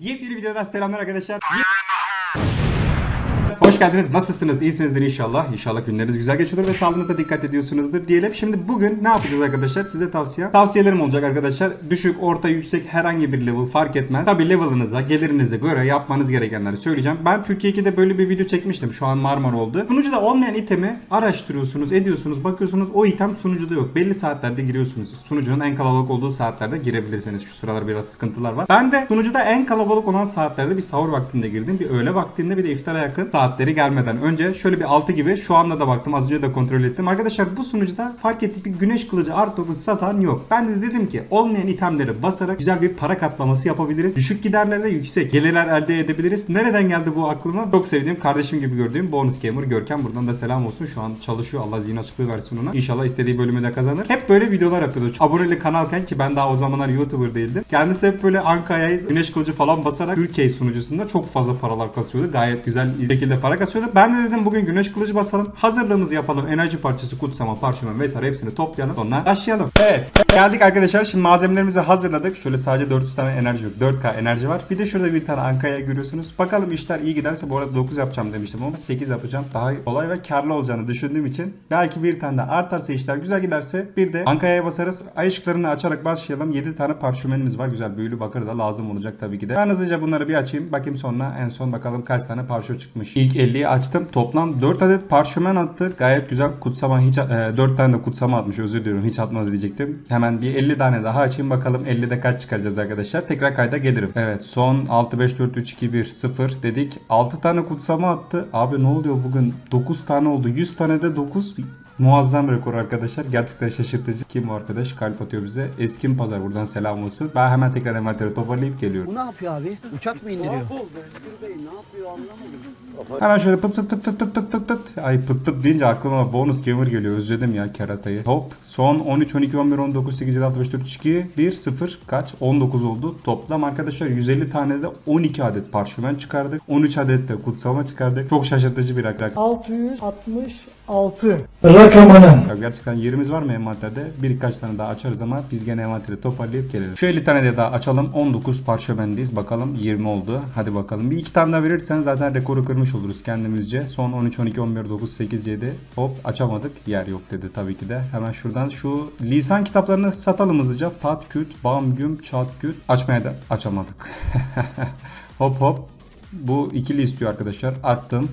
Yepyeni videodan selamlar arkadaşlar. Hoş geldiniz. Nasılsınız? İyisinizdir inşallah. İnşallah günleriniz güzel geçiyordur ve sağlığınıza dikkat ediyorsunuzdur diyelim. Şimdi bugün ne yapacağız arkadaşlar? Size tavsiye. Tavsiyelerim olacak arkadaşlar. Düşük, orta, yüksek herhangi bir level fark etmez. Tabi level'ınıza, gelirinize göre yapmanız gerekenleri söyleyeceğim. Ben Türkiye 2'de böyle bir video çekmiştim. Şu an Marmara oldu. Sunucuda olmayan itemi araştırıyorsunuz, ediyorsunuz, bakıyorsunuz. O item sunucuda yok. Belli saatlerde giriyorsunuz. Sunucunun en kalabalık olduğu saatlerde girebilirsiniz. Şu sıralar biraz sıkıntılar var. Ben de sunucuda en kalabalık olan saatlerde bir sahur vaktinde girdim. Bir öğle vaktinde bir de iftara yakın saatleri gelmeden önce şöyle bir 6 gibi şu anda da baktım az önce de kontrol ettim. Arkadaşlar bu sunucuda fark ettik bir güneş kılıcı art topu satan yok. Ben de dedim ki olmayan itemleri basarak güzel bir para katlaması yapabiliriz. Düşük giderlerle yüksek gelirler elde edebiliriz. Nereden geldi bu aklıma? Çok sevdiğim kardeşim gibi gördüğüm bonus gamer Görkem. Buradan da selam olsun. Şu an çalışıyor. Allah zihin açıklığı versin ona. İnşallah istediği bölümü de kazanır. Hep böyle videolar yapıyordu. Aboneli kanalken ki ben daha o zamanlar YouTuber değildim. Kendisi hep böyle Ankara'ya güneş kılıcı falan basarak Türkiye sunucusunda çok fazla paralar kasıyordu. Gayet güzel şekilde para kasıyordu. Ben de dedim bugün güneş kılıcı basalım. Hazırlığımızı yapalım. Enerji parçası, kutsama, parşömen vesaire hepsini toplayalım. Sonra başlayalım. Evet. Geldik arkadaşlar. Şimdi malzemelerimizi hazırladık. Şöyle sadece 400 tane enerji yok. 4K enerji var. Bir de şurada bir tane Anka'ya görüyorsunuz. Bakalım işler iyi giderse bu arada 9 yapacağım demiştim ama 8 yapacağım. Daha kolay ve karlı olacağını düşündüğüm için belki bir tane de artarsa işler güzel giderse bir de Anka'ya basarız. Ay ışıklarını açarak başlayalım. 7 tane parşömenimiz var. Güzel büyülü bakır da lazım olacak tabii ki de. Ben hızlıca bunları bir açayım. Bakayım sonra en son bakalım kaç tane parşö çıkmış. İlk 50'yi açtım. Toplam 4 adet parşömen attı. Gayet güzel. Kutsama hiç e, 4 tane de kutsama atmış. Özür diliyorum. Hiç atmadı diyecektim. Hemen bir 50 tane daha açayım bakalım 50'de kaç çıkaracağız arkadaşlar. Tekrar kayda gelirim. Evet son 6 5 4 3 2 1 0 dedik. 6 tane kutsama attı. Abi ne oluyor bugün? 9 tane oldu. 100 tane de 9 Muazzam rekor arkadaşlar. Gerçekten şaşırtıcı. Kim o arkadaş? Kalp atıyor bize. Eskin Pazar buradan selam olsun. Ben hemen tekrar envanteri toparlayıp geliyorum. Bu ne yapıyor abi? Uçak mı indiriyor? Hemen şöyle pıt pıt pıt pıt pıt pıt pıt pıt. Ay pıt pıt deyince aklıma bonus gamer geliyor. Özledim ya keratayı. Hop. Son 13, 12, 11, 19, 8, 7, 6, 5, 4, 3, 2, 1, 0. Kaç? 19 oldu. Toplam arkadaşlar 150 tane de 12 adet parşömen çıkardık. 13 adet de kutsama çıkardık. Çok şaşırtıcı bir rakam. 666 rakamını Ya Gerçekten yerimiz var mı envanterde? Birkaç tane daha açarız ama biz gene envanteri toparlayıp gelelim. Şu 50 tane de daha açalım. 19 parşömendeyiz. Bakalım 20 oldu. Hadi bakalım. Bir iki tane daha verirsen zaten rekoru kırmış oluruz kendimizce. Son 13, 12, 11, 9, 8, 7. Hop açamadık. Yer yok dedi tabii ki de. Hemen şuradan şu lisan kitaplarını satalım hızlıca. Pat, küt, bam, güm, çat, küt. Açmaya da açamadık. hop hop. Bu ikili istiyor arkadaşlar. Attım.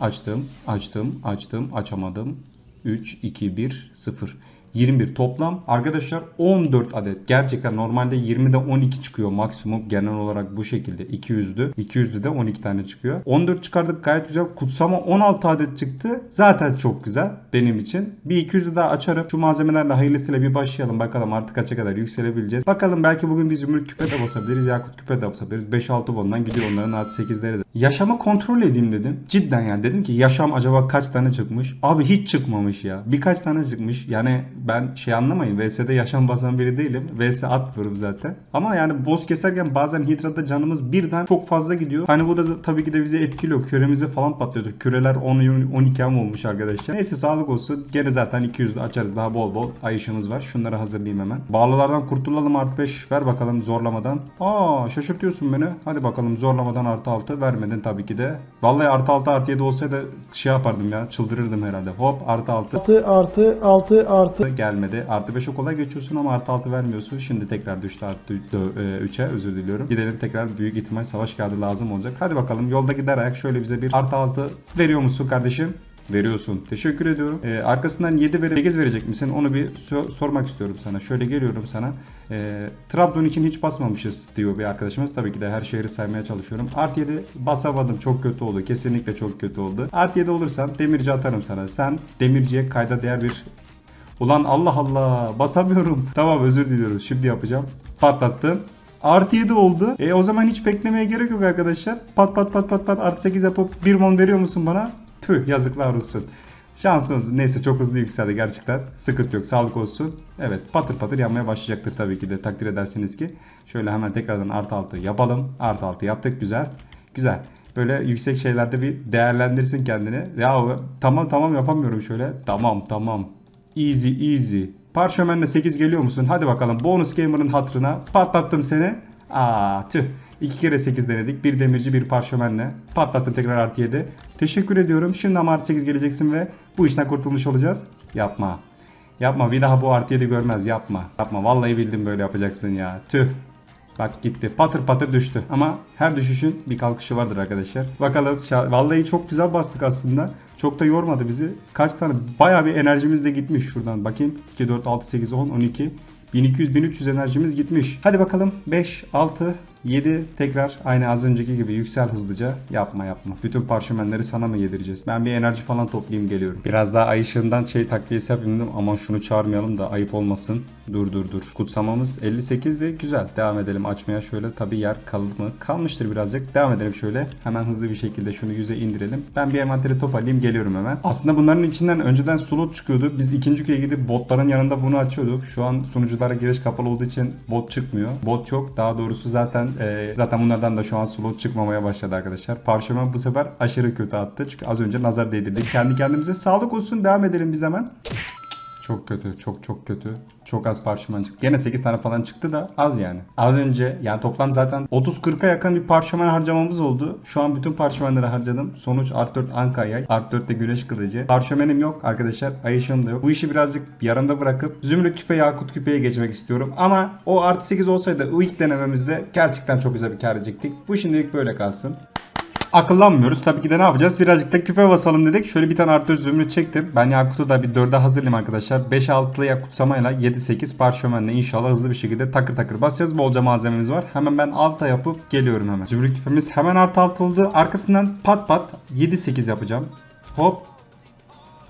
Açtım, açtım, açtım, açamadım. 3, 2, 1, 0. 21 toplam. Arkadaşlar 14 adet. Gerçekten normalde 20'de 12 çıkıyor maksimum. Genel olarak bu şekilde 200'lü. 200'lü de 12 tane çıkıyor. 14 çıkardık gayet güzel. Kutsama 16 adet çıktı. Zaten çok güzel benim için. Bir 200'lü daha açarım. Şu malzemelerle hayırlısıyla bir başlayalım. Bakalım artık kaça kadar yükselebileceğiz. Bakalım belki bugün biz zümrüt küpe de basabiliriz. Yakut küpe de basabiliriz. 5-6 bondan gidiyor onların artı 8'leri de. Yaşamı kontrol edeyim dedim. Cidden yani dedim ki yaşam acaba kaç tane çıkmış? Abi hiç çıkmamış ya. Birkaç tane çıkmış. Yani ben şey anlamayın. VS'de yaşam basan biri değilim. VS atmıyorum zaten. Ama yani boss keserken bazen Hydra'da canımız birden çok fazla gidiyor. Hani bu da tabii ki de bize etkiliyor. Küremizi falan patlıyordu. Küreler 10 12 am olmuş arkadaşlar. Neyse sağlık olsun. Gene zaten 200'de açarız. Daha bol bol ay ışığımız var. Şunları hazırlayayım hemen. Bağlılardan kurtulalım artı 5 ver bakalım zorlamadan. Aa şaşırtıyorsun beni. Hadi bakalım zorlamadan artı 6 vermedin tabii ki de. Vallahi artı 6 artı 7 olsaydı şey yapardım ya. Çıldırırdım herhalde. Hop artı 6. 6 artı 6 artı gelmedi. Artı 5'e kolay geçiyorsun ama artı 6 vermiyorsun. Şimdi tekrar düştü artı 3'e özür diliyorum. Gidelim tekrar büyük ihtimal savaş kağıdı lazım olacak. Hadi bakalım yolda gider ayak şöyle bize bir artı 6 veriyor musun kardeşim? Veriyorsun. Teşekkür ediyorum. Ee, arkasından 7 verip 8 verecek misin? Onu bir so- sormak istiyorum sana. Şöyle geliyorum sana. Ee, Trabzon için hiç basmamışız diyor bir arkadaşımız. Tabii ki de her şehri saymaya çalışıyorum. Artı 7 basamadım. Çok kötü oldu. Kesinlikle çok kötü oldu. Artı 7 olursam demirci atarım sana. Sen demirciye kayda değer bir Ulan Allah Allah basamıyorum. Tamam özür diliyorum. Şimdi yapacağım. Patlattım. Artı 7 oldu. E o zaman hiç beklemeye gerek yok arkadaşlar. Pat pat pat pat pat artı 8 yapıp 1 mon veriyor musun bana? Tüh yazıklar olsun. Şansımız neyse çok hızlı yükseldi gerçekten. Sıkıntı yok sağlık olsun. Evet patır patır yanmaya başlayacaktır tabii ki de takdir edersiniz ki. Şöyle hemen tekrardan artı 6 yapalım. Artı 6 yaptık güzel. Güzel. Böyle yüksek şeylerde bir değerlendirsin kendini. Ya tamam tamam yapamıyorum şöyle. Tamam tamam. Easy easy. Parşömenle 8 geliyor musun? Hadi bakalım bonus gamer'ın hatırına patlattım seni. Aa tüh. İki kere 8 denedik. Bir demirci bir parşömenle. Patlattım tekrar artı 7. Teşekkür ediyorum. Şimdi ama artı 8 geleceksin ve bu işten kurtulmuş olacağız. Yapma. Yapma bir daha bu artı 7 görmez yapma. Yapma vallahi bildim böyle yapacaksın ya. Tüh. Bak gitti. Patır patır düştü. Ama her düşüşün bir kalkışı vardır arkadaşlar. Bakalım. Vallahi çok güzel bastık aslında. Çok da yormadı bizi. Kaç tane? Bayağı bir enerjimiz de gitmiş şuradan. Bakayım. 2, 4, 6, 8, 10, 12. 1200-1300 enerjimiz gitmiş. Hadi bakalım 5, 6, 7 tekrar aynı az önceki gibi yüksel hızlıca. Yapma yapma. Bütün parşömenleri sana mı yedireceğiz? Ben bir enerji falan toplayayım geliyorum. Biraz daha ay ışığından şey takviyesi yapayım dedim. Aman şunu çağırmayalım da ayıp olmasın. Dur dur dur. Kutsamamız 58'di. Güzel. Devam edelim açmaya şöyle. Tabi yer kaldı mı? Kalmıştır birazcık. Devam edelim şöyle. Hemen hızlı bir şekilde şunu yüze indirelim. Ben bir envanteri toparlayayım geliyorum hemen. Aslında bunların içinden önceden slot çıkıyordu. Biz ikinci köye gidip botların yanında bunu açıyorduk. Şu an sunuculara giriş kapalı olduğu için bot çıkmıyor. Bot yok. Daha doğrusu zaten e, zaten bunlardan da şu an slot çıkmamaya başladı arkadaşlar. Parşömen bu sefer aşırı kötü attı. Çünkü az önce nazar değdirdik. Kendi kendimize sağlık olsun. Devam edelim biz hemen. Çok kötü, çok çok kötü. Çok az parşömen çıktı. Gene 8 tane falan çıktı da az yani. Az önce yani toplam zaten 30-40'a yakın bir parşömen harcamamız oldu. Şu an bütün parşömenleri harcadım. Sonuç art 4 Anka yay, art 4 de güneş kılıcı. Parşömenim yok arkadaşlar. Ay da yok. Bu işi birazcık yarımda bırakıp zümrüt küpe yakut küpeye geçmek istiyorum. Ama o artı 8 olsaydı ilk denememizde gerçekten çok güzel bir kar edecektik. Bu şimdilik böyle kalsın. Akıllanmıyoruz. Tabii ki de ne yapacağız? Birazcık da küpe basalım dedik. Şöyle bir tane artı zümrüt çektim. Ben Yakut'u da bir 4'e hazırlayayım arkadaşlar. 5-6'lı Yakutsamayla 7-8 parşömenle inşallah hızlı bir şekilde takır takır basacağız. Bolca malzememiz var. Hemen ben alta yapıp geliyorum hemen. Zümrüt küpemiz hemen artı altı oldu. Arkasından pat pat 7-8 yapacağım. Hop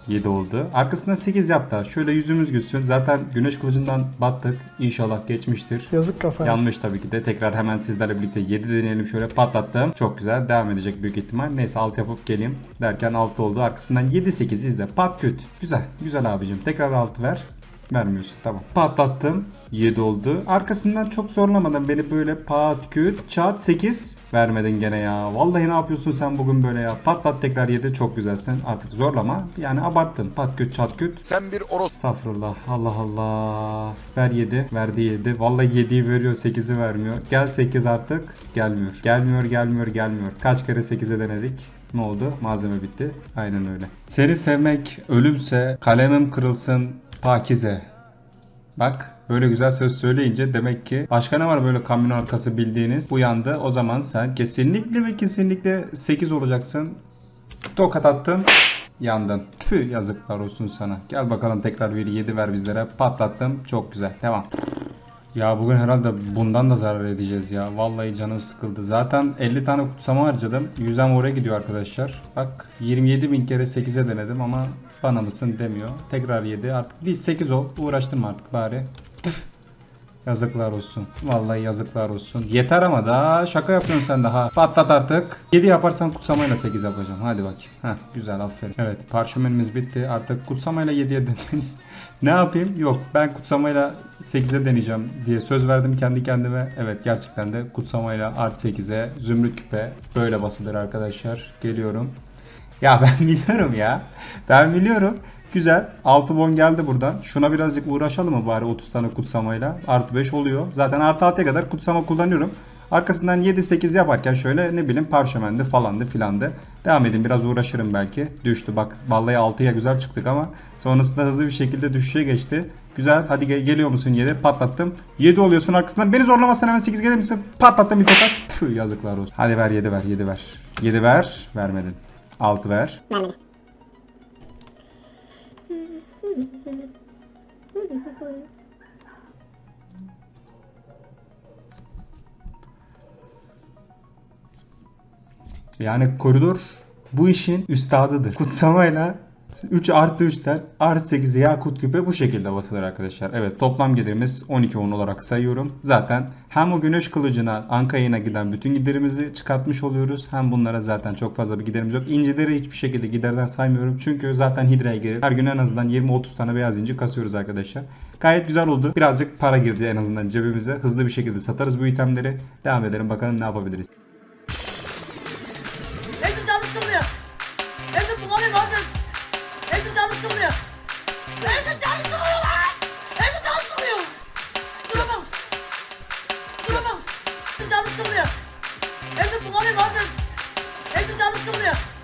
7 oldu. Arkasından 8 yaptı. Şöyle yüzümüz gülsün. Zaten güneş kılıcından battık. İnşallah geçmiştir. Yazık kafaya. Yanlış tabii ki de. Tekrar hemen sizlerle birlikte 7 deneyelim. Şöyle patlattım. Çok güzel. Devam edecek büyük ihtimal. Neyse 6 yapıp geleyim. Derken 6 oldu. Arkasından 7-8 izle. Pat küt. Güzel. Güzel abicim. Tekrar 6 ver. Vermiyorsun. Tamam. Patlattım. 7 oldu. Arkasından çok zorlamadan beni böyle pat küt çat 8 vermedin gene ya. Vallahi ne yapıyorsun sen bugün böyle ya. Patlat tekrar 7 çok güzelsin. Artık zorlama. Yani abarttın. Pat küt çat küt. Sen bir oros Estağfurullah. Allah Allah. Ver 7. Verdi 7. Vallahi 7'yi veriyor 8'i vermiyor. Gel 8 artık. Gelmiyor. Gelmiyor gelmiyor gelmiyor. Kaç kere 8'e denedik. Ne oldu? Malzeme bitti. Aynen öyle. Seni sevmek ölümse kalemim kırılsın pakize. Bak böyle güzel söz söyleyince demek ki başka ne var böyle kamyon arkası bildiğiniz uyandı. O zaman sen kesinlikle ve kesinlikle 8 olacaksın. Tokat attım. Yandın. Tüh yazıklar olsun sana. Gel bakalım tekrar bir 7 ver bizlere. Patlattım. Çok güzel. Devam. Ya bugün herhalde bundan da zarar edeceğiz ya. Vallahi canım sıkıldı. Zaten 50 tane kutsama harcadım. 100'en oraya gidiyor arkadaşlar. Bak 27 bin kere 8'e denedim ama bana mısın demiyor. Tekrar 7 artık bir 8 ol. Uğraştırma artık bari. Yazıklar olsun. Vallahi yazıklar olsun. Yeter ama daha şaka yapıyorsun sen daha. Patlat artık. 7 yaparsan kutsamayla 8 yapacağım. Hadi bakayım. Heh, güzel aferin. Evet parşömenimiz bitti. Artık kutsamayla 7'ye deneriz. ne yapayım? Yok ben kutsamayla 8'e deneyeceğim diye söz verdim kendi kendime. Evet gerçekten de kutsamayla artı 8'e zümrüt küpe böyle basılır arkadaşlar. Geliyorum. Ya ben biliyorum ya. Ben biliyorum. Güzel. 6 bon geldi buradan. Şuna birazcık uğraşalım mı bari 30 tane kutsamayla? Artı 5 oluyor. Zaten artı 6'ya kadar kutsama kullanıyorum. Arkasından 7-8 yaparken şöyle ne bileyim parşömendi falandı filandı. Devam edin biraz uğraşırım belki. Düştü bak vallahi 6'ya güzel çıktık ama sonrasında hızlı bir şekilde düşüşe geçti. Güzel hadi gel- geliyor musun 7 patlattım. 7 oluyorsun arkasından beni zorlamazsan hemen 8 gelir misin? Patlattım bir tokat. Yazıklar olsun. Hadi ver 7 ver 7 ver. 7 ver vermedin. 6 ver. Yani koridor bu işin üstadıdır. Kutsamayla 3 artı 3'ten artı 8'e yakut küpe bu şekilde basılır arkadaşlar. Evet toplam gelirimiz 12 10 olarak sayıyorum. Zaten hem o güneş kılıcına Ankaya'na giden bütün giderimizi çıkartmış oluyoruz. Hem bunlara zaten çok fazla bir giderimiz yok. İncileri hiçbir şekilde giderden saymıyorum. Çünkü zaten hidraya girir. Her gün en azından 20-30 tane beyaz inci kasıyoruz arkadaşlar. Gayet güzel oldu. Birazcık para girdi en azından cebimize. Hızlı bir şekilde satarız bu itemleri. Devam edelim bakalım ne yapabiliriz. Canım sıkılıyor. Evde bunalıyım abi. Evde canım.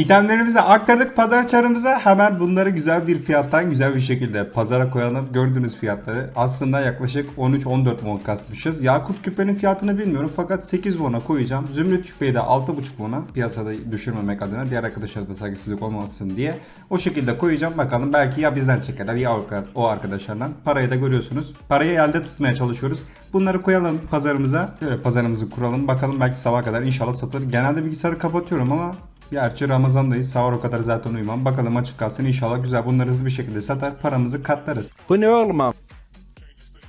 İtemlerimizi aktardık pazar çarımıza. Hemen bunları güzel bir fiyattan güzel bir şekilde pazara koyalım. Gördüğünüz fiyatları aslında yaklaşık 13-14 won kasmışız. Yakut küpenin fiyatını bilmiyorum fakat 8 won'a koyacağım. Zümrüt küpeyi de 6.5 won'a piyasada düşürmemek adına diğer arkadaşlara da saygısızlık olmasın diye o şekilde koyacağım. Bakalım belki ya bizden çekerler ya o- arkadaşlardan. Parayı da görüyorsunuz. Parayı elde tutmaya çalışıyoruz. Bunları koyalım pazarımıza. Şöyle pazarımızı kuralım. Bakalım belki sabaha kadar inşallah satılır. Genelde bilgisayarı kapatıyorum ama Gerçi Ramazan'dayız. Sahur o kadar zaten uyumam. Bakalım açık kalsın. İnşallah güzel bunları hızlı bir şekilde satar. Paramızı katlarız. Bu ne oğlum abi?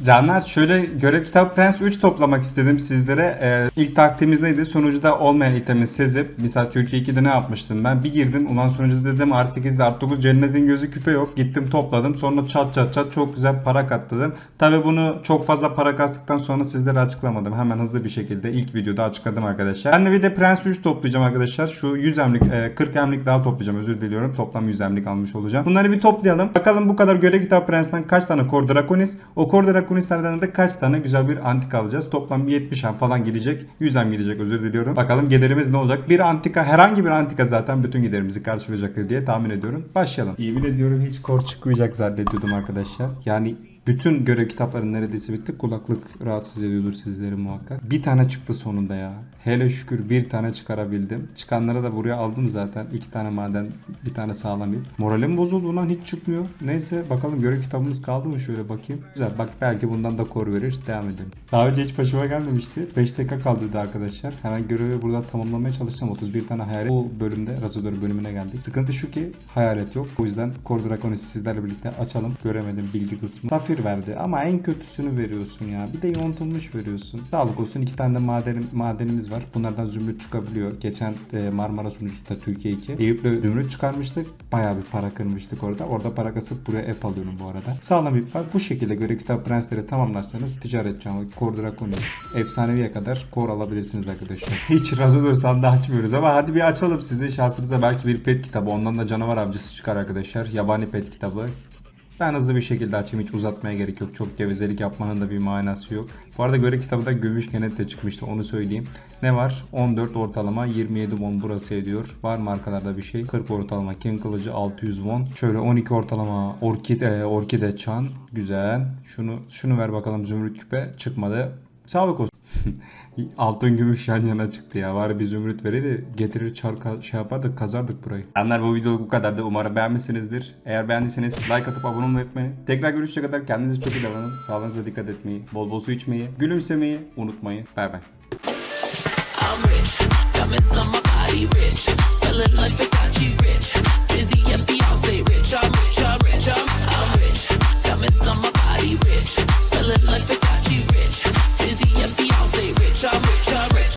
Canlar şöyle görev kitap Prens 3 toplamak istedim sizlere. Ee, ilk taktiğimizdeydi. Sonucuda olmayan itemi sezip mesela Türkiye 2'de ne yapmıştım ben? Bir girdim. Ulan sonucuda dedim R8 R9 cennetin gözü küpe yok. Gittim topladım. Sonra çat çat çat çok güzel para katladım. Tabi bunu çok fazla para kastıktan sonra sizlere açıklamadım. Hemen hızlı bir şekilde ilk videoda açıkladım arkadaşlar. Ben de bir de Prens 3 toplayacağım arkadaşlar. Şu 100 emlik, e, 40 emlik daha toplayacağım. Özür diliyorum. Toplam 100 emlik almış olacağım. Bunları bir toplayalım. Bakalım bu kadar görev kitap Prens'ten kaç tane Kor Draconis? O Kor Draconis'lerden de kaç tane güzel bir antika alacağız? Toplam 70 em falan gidecek. 100 em gidecek özür diliyorum. Bakalım giderimiz ne olacak? Bir antika herhangi bir antika zaten bütün giderimizi karşılayacaktır diye tahmin ediyorum. Başlayalım. Yemin ediyorum hiç kor çıkmayacak zannediyordum arkadaşlar. Yani bütün görev kitapları neredeyse bitti. Kulaklık rahatsız ediyordur sizleri muhakkak. Bir tane çıktı sonunda ya. Hele şükür bir tane çıkarabildim. Çıkanlara da buraya aldım zaten. İki tane maden, bir tane sağlam ip. Moralim bozuldu lan hiç çıkmıyor. Neyse bakalım görev kitabımız kaldı mı şöyle bakayım. Güzel bak belki bundan da kor verir. Devam edelim. Daha önce hiç başıma gelmemişti. 5 dakika kaldıydı arkadaşlar. Hemen görevi burada tamamlamaya çalıştım. 31 tane hayalet. Bu bölümde Razodor bölümüne geldik. Sıkıntı şu ki hayalet yok. O yüzden Kor Draconis'i sizlerle birlikte açalım. Göremedim bilgi kısmı. Safir verdi ama en kötüsünü veriyorsun ya. Bir de yontulmuş veriyorsun. Sağlık olsun iki tane de madenim, madenimiz var. Bunlardan zümrüt çıkabiliyor. Geçen e, Marmara sunucusunda Türkiye 2. Eyüp'le zümrüt çıkarmıştık. Bayağı bir para kırmıştık orada. Orada para kasıp buraya ep alıyorum bu arada. Sağlam ip var. Bu şekilde göre kitap prensleri tamamlarsanız ticaret camı, Kor Draconis, efsaneviye kadar kor alabilirsiniz arkadaşlar. Hiç Razodor sandığı açmıyoruz ama hadi bir açalım sizin şansınıza belki bir pet kitabı. Ondan da canavar avcısı çıkar arkadaşlar. Yabani pet kitabı. Ben hızlı bir şekilde açayım hiç uzatmaya gerek yok. Çok gevezelik yapmanın da bir manası yok. Bu arada göre kitabında gümüş genet de çıkmıştı onu söyleyeyim. Ne var? 14 ortalama 27 won burası ediyor. Var mı arkalarda bir şey? 40 ortalama ken kılıcı 600 won. Şöyle 12 ortalama orkid, e, orkide çan. Güzel. Şunu şunu ver bakalım zümrüt küpe. Çıkmadı. Sağlık olsun. Altın gümüş yan yana çıktı ya. Var bir zümrüt vereydi getirir çarka şey yapardık kazardık burayı. Anlar bu video bu kadardı. Umarım beğenmişsinizdir. Eğer beğendiyseniz like atıp abone olmayı unutmayın. Tekrar görüşene kadar kendinize çok iyi davranın. Sağlığınıza dikkat etmeyi, bol bol su içmeyi, gülümsemeyi unutmayın. Bay bay. I'm rich, like Versace rich, Dizzy and Beyonce chop, chop.